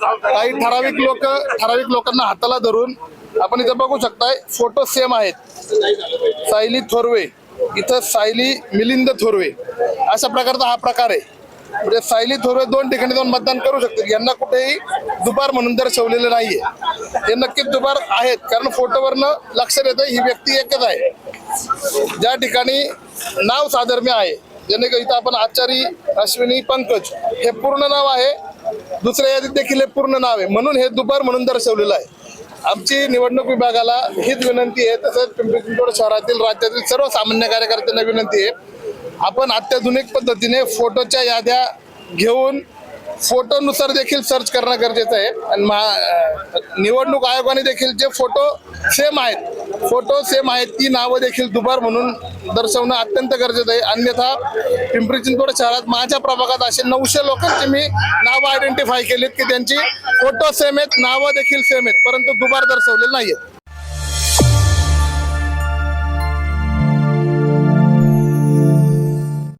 काही ठराविक लोक ठराविक लोकांना हाताला धरून आपण इथं बघू शकताय फोटो सेम आहेत. सायली थोरवे. इथं सायली मिलिंद थोरवे. अशा प्रकारचा हा प्रकार आहे. म्हणजे सायली थोरवे दोन ठिकाणी जाऊन मतदान करू शकते यांना कुठेही दुबार म्हणून दर्शवलेलं नाहीये. हे नक्कीच दुबार आहेत कारण फोटोवरनं लक्षात येतं ही व्यक्ती एकच आहे. ज्या ठिकाणी नाव साधर्म्य आहे ज्याने इथं आपण आचारी अश्विनी पंकज हे पूर्ण नाव आहे. दुसऱ्या यादीत देखील हे पूर्ण नाव आहे. म्हणून हे दुपार म्हणून दर्शवलेलं आहे. आमची निवडणूक विभागाला हीच विनंती आहे. तसंच पिंपरी चिंचवड शहरातील राज्यातील सर्व सामान्य कार्यकर्त्यांना विनंती आहे. आपण अत्याधुनिक पद्धतीने फोटोच्या याद्या घेऊन फोटोनुसार देखील सर्च करणं गरजेचं आहे. आणि महा निवडणूक आयोगाने देखील जे फोटो सेम आहेत फोटो सेम आहेत ती नावं देखील दुबार म्हणून दर्शवणं अत्यंत गरजेचं आहे. अन्यथा पिंपरी चिंचवड शहरात माझ्या प्रभागात असे नऊशे लोकांची मी नावं आयडेंटिफाय केलीत की त्यांची फोटो सेम आहेत नावं देखील सेम आहेत परंतु दुबार दर्शवलेले आहेत